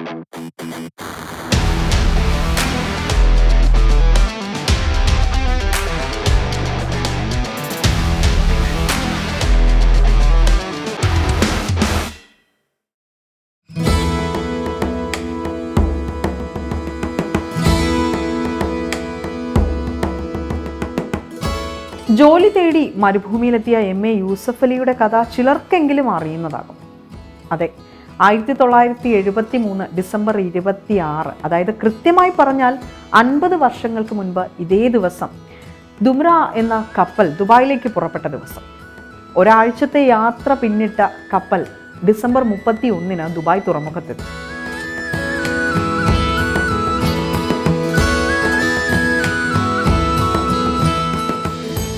ജോലി തേടി മരുഭൂമിയിലെത്തിയ M A Yusuf അലിയുടെ കഥ ചിലർക്കെങ്കിലും അറിയുന്നതാകും. അതെ ആയിരത്തി തൊള്ളായിരത്തി എഴുപത്തി മൂന്ന് ഡിസംബർ ഇരുപത്തി ആറ് അതായത് കൃത്യമായി പറഞ്ഞാൽ അൻപത് വർഷങ്ങൾക്ക് മുൻപ് ഇതേ ദിവസം ദുമ്ര എന്ന കപ്പൽ ദുബായിലേക്ക് പുറപ്പെട്ട ദിവസം. ഒരാഴ്ചത്തെ യാത്ര പിന്നിട്ട കപ്പൽ ഡിസംബർ മുപ്പത്തി ഒന്നിന് ദുബായ് തുറമുഖത്തെത്തി.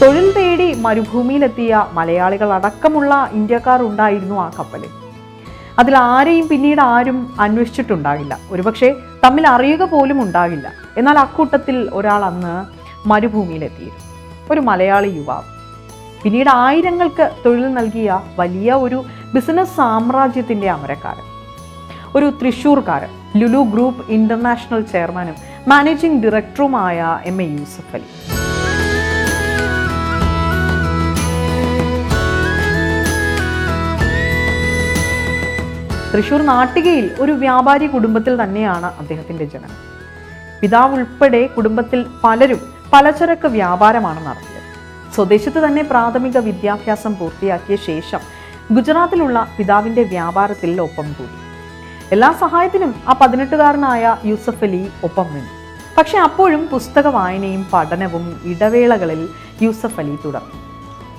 തൊഴിൽ തേടി മരുഭൂമിയിലെത്തിയ മലയാളികൾ അടക്കമുള്ള ഇന്ത്യക്കാർ ഉണ്ടായിരുന്നു ആ കപ്പലിൽ അതിൽ ആരെയും പിന്നീട് ആരും അന്വേഷിച്ചിട്ടുണ്ടാകില്ല. ഒരുപക്ഷെ തമ്മിൽ അറിയുക പോലും ഉണ്ടാകില്ല. എന്നാൽ അക്കൂട്ടത്തിൽ ഒരാൾ അന്ന് മരുഭൂമിയിലെത്തിയിരുന്നു. ഒരു മലയാളി യുവാവ്. പിന്നീട് ആയിരങ്ങൾക്ക് തൊഴിൽ നൽകിയ വലിയ ഒരു ബിസിനസ് സാമ്രാജ്യത്തിന്റെ അമരക്കാരൻ. ഒരു തൃശ്ശൂർക്കാരൻ ലുലു ഗ്രൂപ്പ് ഇന്റർനാഷണൽ ചെയർമാനും മാനേജിംഗ് ഡയറക്ടറുമായ എം എ യൂസഫ് അലി. തൃശൂർ നാട്ടികയിൽ ഒരു വ്യാപാരി കുടുംബത്തിൽ തന്നെയാണ് അദ്ദേഹത്തിന്റെ ജനനം. പിതാവ് ഉൾപ്പെടെ കുടുംബത്തിൽ പലരും പലചരക്ക് വ്യാപാരമാണ് നടത്തിയത്. സ്വദേശത്ത് തന്നെ പ്രാഥമിക വിദ്യാഭ്യാസം പൂർത്തിയാക്കിയ ശേഷം ഗുജറാത്തിലുള്ള പിതാവിന്റെ വ്യാപാരത്തിൽ ഒപ്പം കൂടി. എല്ലാ സഹായത്തിനും ആ പതിനെട്ടുകാരനായ യൂസഫ് അലി ഒപ്പം നിന്നു. പക്ഷെ അപ്പോഴും പുസ്തക വായനയും പഠനവും ഇടവേളകളിൽ യൂസഫ് അലി തുടർന്നു.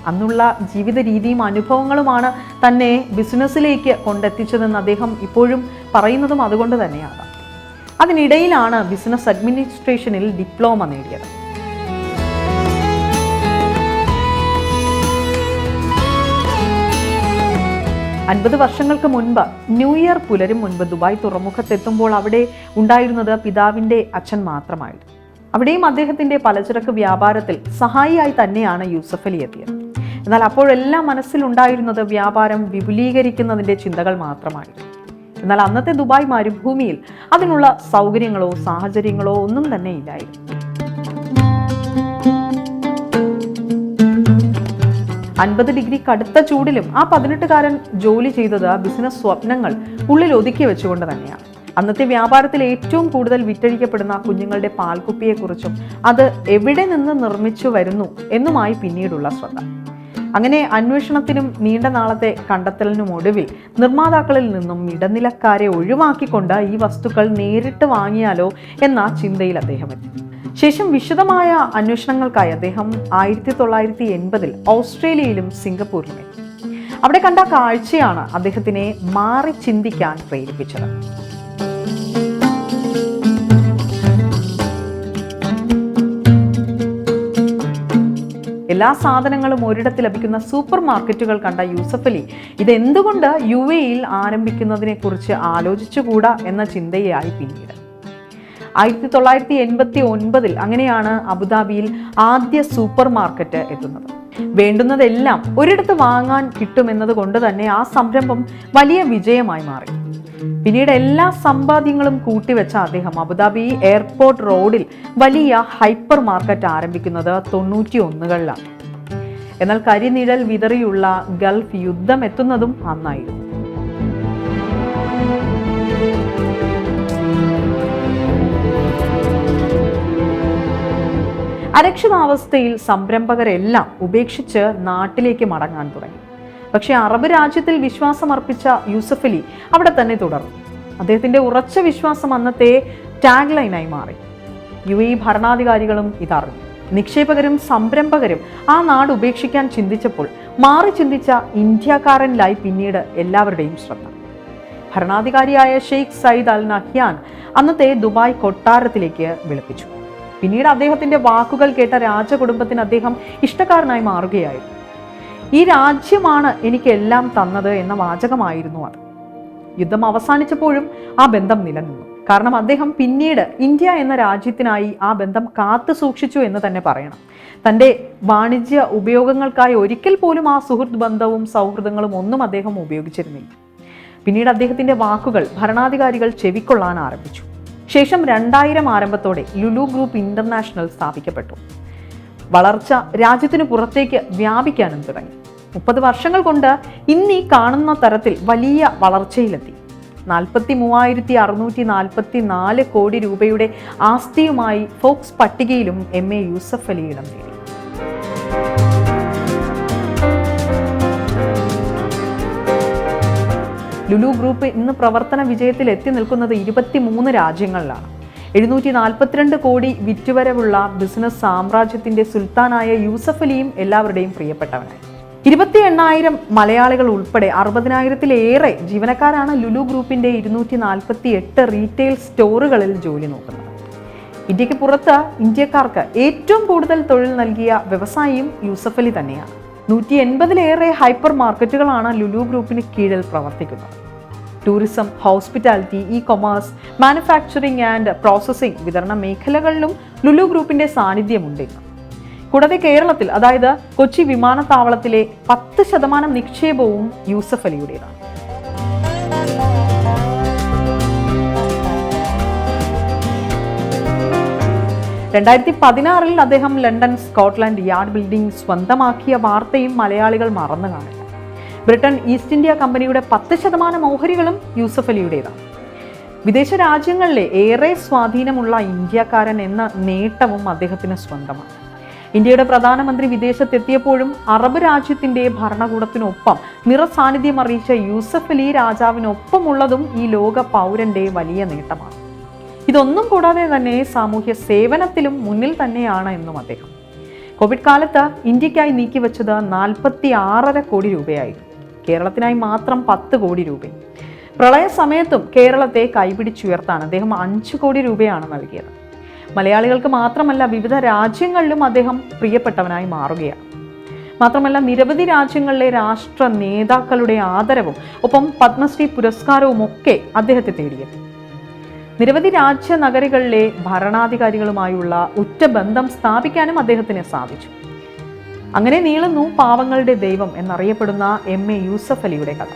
അന്നുള്ള ജീവിത രീതിയും അനുഭവങ്ങളുമാണ് തന്നെ ബിസിനസ്സിലേക്ക് കൊണ്ടെത്തിച്ചതെന്ന് അദ്ദേഹം ഇപ്പോഴും പറയുന്നതും അതുകൊണ്ട് തന്നെയാണ്. അതിനിടയിലാണ് ബിസിനസ് അഡ്മിനിസ്ട്രേഷനിൽ ഡിപ്ലോമ നേടിയത്. അൻപത് വർഷങ്ങൾക്ക് മുൻപ് ന്യൂ ഇയർ പുലരും മുൻപ് ദുബായ് തുറമുഖത്തെത്തുമ്പോൾ അവിടെ ഉണ്ടായിരുന്നത് പിതാവിന്റെ അച്ഛൻ മാത്രമായിരുന്നു. അവിടെയും അദ്ദേഹത്തിന്റെ പലചരക്ക് വ്യാപാരത്തിൽ സഹായിയായി തന്നെയാണ് യൂസഫ് അലി എത്തിയത്. എന്നാൽ അപ്പോഴെല്ലാം മനസ്സിലുണ്ടായിരുന്നത് വ്യാപാരം വിപുലീകരിക്കുന്നതിന്റെ ചിന്തകൾ മാത്രമായിരുന്നു. എന്നാൽ അന്നത്തെ ദുബായ് മരുഭൂമിയിൽ അതിനുള്ള സൗകര്യങ്ങളോ സാഹചര്യങ്ങളോ ഒന്നും തന്നെ ഇല്ലായിരുന്നു. അൻപത് ഡിഗ്രി കടുത്ത ചൂടിലും ആ പതിനെട്ടുകാരൻ ജോലി ചെയ്തത് ആ ബിസിനസ് സ്വപ്നങ്ങൾ ഉള്ളിൽ ഒതുക്കി വെച്ചുകൊണ്ട് തന്നെയാണ്. അന്നത്തെ വ്യാപാരത്തിൽ ഏറ്റവും കൂടുതൽ വിറ്റഴിക്കപ്പെടുന്ന കുഞ്ഞുങ്ങളുടെ പാൽക്കുപ്പിയെക്കുറിച്ചും അത് എവിടെ നിന്ന് നിർമ്മിച്ചു വരുന്നു എന്നുമായി പിന്നീടുള്ള ശ്രദ്ധ. അങ്ങനെ അന്വേഷണത്തിനും നീണ്ട നാളത്തെ കണ്ടെത്തലിനും ഒടുവിൽ നിർമ്മാതാക്കളിൽ നിന്നും ഇടനിലക്കാരെ ഒഴിവാക്കിക്കൊണ്ട് ഈ വസ്തുക്കൾ നേരിട്ട് വാങ്ങിയാലോ എന്ന ചിന്തയിൽ അദ്ദേഹം എത്തി. ശേഷം വിശദമായ അന്വേഷണങ്ങൾക്കായി അദ്ദേഹം ആയിരത്തി തൊള്ളായിരത്തി എൺപതിൽ ഓസ്ട്രേലിയയിലും സിംഗപ്പൂരിലും എത്തി. അവിടെ കണ്ട കാഴ്ചയാണ് അദ്ദേഹത്തിനെ മാറി ചിന്തിക്കാൻ പ്രേരിപ്പിച്ചത്. എല്ലാ സാധനങ്ങളും ഒരിടത്ത് ലഭിക്കുന്ന സൂപ്പർ മാർക്കറ്റുകൾ കണ്ട യൂസഫ് അലി ഇതെന്തുകൊണ്ട് യു എയിൽ ആരംഭിക്കുന്നതിനെ കുറിച്ച് ആലോചിച്ചുകൂടാ എന്ന ചിന്തയായി പിന്നീട്. ആയിരത്തി തൊള്ളായിരത്തി എൺപത്തി ഒൻപതിൽ അങ്ങനെയാണ് അബുദാബിയിൽ ആദ്യ സൂപ്പർ മാർക്കറ്റ് എത്തുന്നത്. വേണ്ടുന്നതെല്ലാം ഒരിടത്ത് വാങ്ങാൻ കിട്ടുമെന്നത് കൊണ്ട് തന്നെ ആ സംരംഭം വലിയ വിജയമായി മാറി. പിന്നീട് എല്ലാ സമ്പാദ്യങ്ങളും കൂട്ടിവെച്ച അദ്ദേഹം അബുദാബി എയർപോർട്ട് റോഡിൽ വലിയ ഹൈപ്പർ മാർക്കറ്റ് ആരംഭിക്കുന്നത് തൊണ്ണൂറ്റി ഒന്നുകളിലാണ് എന്നാൽ കരിനിഴൽ വിതറിയുള്ള ഗൾഫ് യുദ്ധം എത്തുന്നതും അന്നായിരുന്നു. അരക്ഷിതാവസ്ഥയിൽ സംരംഭകരെല്ലാം ഉപേക്ഷിച്ച് നാട്ടിലേക്ക് മടങ്ങാൻ തുടങ്ങി. പക്ഷേ അറബ് രാജ്യത്തിൽ വിശ്വാസമർപ്പിച്ച യൂസഫ് അലി അവിടെ തന്നെ തുടർന്നു. അദ്ദേഹത്തിന്റെ ഉറച്ച വിശ്വാസം അന്നത്തെ ടാഗ് ലൈനായി മാറി. യു എ ഭരണാധികാരികളും ഇതറിഞ്ഞു. നിക്ഷേപകരും സംരംഭകരും ആ നാട് ഉപേക്ഷിക്കാൻ ചിന്തിച്ചപ്പോൾ മാറി ചിന്തിച്ച ഇന്ത്യക്കാരനിലായി പിന്നീട് എല്ലാവരുടെയും ശ്രദ്ധ. ഭരണാധികാരിയായ ഷെയ്ഖ് സയ്യിദ് അൽ നഹ്യാൻ അന്നത്തെ ദുബായ് കൊട്ടാരത്തിലേക്ക് വിളിപ്പിച്ചു. പിന്നീട് അദ്ദേഹത്തിന്റെ വാക്കുകൾ കേട്ട രാജകുടുംബത്തിന് അദ്ദേഹം ഇഷ്ടക്കാരനായി മാറുകയായിരുന്നു. ഈ രാജ്യമാണ് എനിക്ക് എല്ലാം തന്നത് എന്ന വാചകമായിരുന്നു അത്. യുദ്ധം അവസാനിച്ചപ്പോഴും ആ ബന്ധം നിലനിന്നു. കാരണം അദ്ദേഹം പിന്നീട് ഇന്ത്യ എന്ന രാജ്യത്തിനായി ആ ബന്ധം കാത്തു സൂക്ഷിച്ചു എന്ന് തന്നെ പറയണം. തന്റെ വാണിജ്യ ഉപയോഗങ്ങൾക്കായി ഒരിക്കൽ പോലും ആ സുഹൃത്ത് ബന്ധവും സൗഹൃദങ്ങളും ഒന്നും അദ്ദേഹം ഉപയോഗിച്ചിരുന്നില്ല. പിന്നീട് അദ്ദേഹത്തിന്റെ വാക്കുകൾ ഭരണാധികാരികൾ ചെവിക്കൊള്ളാൻ ആരംഭിച്ചു. ശേഷം രണ്ടായിരം ആരംഭത്തോടെ ലുലു ഗ്രൂപ്പ് ഇന്റർനാഷണൽ സ്ഥാപിക്കപ്പെട്ടു. വളർച്ച രാജ്യത്തിന് പുറത്തേക്ക് വ്യാപിക്കാനും തുടങ്ങി. മുപ്പത് വർഷങ്ങൾ കൊണ്ട് ഇന്ന് കാണുന്ന തരത്തിൽ വലിയ വളർച്ചയിലെത്തി. നാൽപ്പത്തി മൂവായിരത്തി അറുന്നൂറ്റി നാൽപ്പത്തി നാല് കോടി രൂപയുടെ ആസ്തിയുമായി ഫോക്സ് പട്ടികയിലും എം എ യൂസഫ് അലി ഇടം നേടി. ലുലു ഗ്രൂപ്പ് ഇന്ന് പ്രവർത്തന വിജയത്തിൽ എത്തി നിൽക്കുന്നത് ഇരുപത്തിമൂന്ന് രാജ്യങ്ങളിലാണ്. എഴുന്നൂറ്റി നാൽപ്പത്തിരണ്ട് കോടി വിറ്റുവരവുള്ള ബിസിനസ് സാമ്രാജ്യത്തിന്റെ സുൽത്താനായ യൂസഫ് അലിയും എല്ലാവരുടെയും പ്രിയപ്പെട്ടവനായി. ഇരുപത്തി എണ്ണായിരം മലയാളികൾ ഉൾപ്പെടെ അറുപതിനായിരത്തിലേറെ ജീവനക്കാരാണ് ലുലു ഗ്രൂപ്പിന്റെ ഇരുന്നൂറ്റി നാൽപ്പത്തി എട്ട് റീറ്റെയിൽ സ്റ്റോറുകളിൽ ജോലി നോക്കുന്നത്. ഇന്ത്യയ്ക്ക് പുറത്ത് ഇന്ത്യക്കാർക്ക് ഏറ്റവും കൂടുതൽ തൊഴിൽ നൽകിയ വ്യവസായിയും യൂസഫ് അലി തന്നെയാണ്. നൂറ്റി എൺപതിലേറെ ഹൈപ്പർ മാർക്കറ്റുകളാണ് ലുലു ഗ്രൂപ്പിന് കീഴിൽ പ്രവർത്തിക്കുന്നത്. Tourism hospitality e commerce manufacturing and processing വിതരണ മേഖലകളിലും ലുലു ഗ്രൂപ്പിന്റെ സാന്നിധ്യമുണ്ട്. കൂടാതെ കേരളത്തിൽ അതായത് കൊച്ചി വിമാനത്താവളത്തിലെ പത്ത് ശതമാനം നിക്ഷേപവും യൂസഫ് അലിയുടേതാണ്. രണ്ടായിരത്തി പതിനാറിൽ അദ്ദേഹം ലണ്ടൻ സ്കോട്ട്ലൻഡ് യാർഡ് ബിൽഡിംഗ് സ്വന്തമാക്കിയ വാർത്തയും മലയാളികൾ മറന്നു കാണില്ല ബ്രിട്ടൻ ഈസ്റ്റ് ഇന്ത്യ കമ്പനിയുടെ പത്ത് ശതമാനം ഓഹരികളും യൂസഫ് അലിയുടേതാണ്. വിദേശ രാജ്യങ്ങളിലെ ഏറെ സ്വാധീനമുള്ള ഇന്ത്യക്കാരൻ എന്ന നേട്ടവും അദ്ദേഹത്തിന് സ്വന്തമാണ്. ഇന്ത്യയുടെ പ്രധാനമന്ത്രി വിദേശത്തെത്തിയപ്പോഴും അറബ് രാജ്യത്തിന്റെ ഭരണകൂടത്തിനൊപ്പം നിറസാന്നിധ്യം അറിയിച്ച യൂസഫ് അലി രാജാവിനൊപ്പമുള്ളതും ഈ ലോക പൗരന്റെ വലിയ നേട്ടമാണ്. ഇതൊന്നും കൂടാതെ തന്നെ സാമൂഹ്യ സേവനത്തിലും മുന്നിൽ തന്നെയാണ് എന്നും അദ്ദേഹം. കോവിഡ് കാലത്ത് ഇന്ത്യക്കായി നീക്കിവെച്ചത് നാൽപ്പത്തി ആറര കോടി രൂപയായിരുന്നു. കേരളത്തിനായി മാത്രം പത്ത് കോടി രൂപയും പ്രളയ സമയത്തും കേരളത്തെ കൈപിടിച്ചുയർത്താണ് അദ്ദേഹം അഞ്ച് കോടി രൂപയാണ് നൽകിയത്. മലയാളികൾക്ക് മാത്രമല്ല വിവിധ രാജ്യങ്ങളിലും അദ്ദേഹം പ്രിയപ്പെട്ടവനായി മാറുകയാണ്. മാത്രമല്ല നിരവധി രാജ്യങ്ങളിലെ രാഷ്ട്ര നേതാക്കളുടെ ആദരവും ഒപ്പം പത്മശ്രീ പുരസ്കാരവും ഒക്കെ അദ്ദേഹത്തെ തേടിയെത്തി. നിരവധി രാജ്യ നഗരികളിലെ ഭരണാധികാരികളുമായുള്ള ഉറ്റ ബന്ധം സ്ഥാപിക്കാനും അദ്ദേഹത്തിന് സാധിച്ചു. അങ്ങനെ നീളുന്നു പാവങ്ങളുടെ ദൈവം എന്നറിയപ്പെടുന്ന എം എ യൂസഫ് അലിയുടെ കഥ.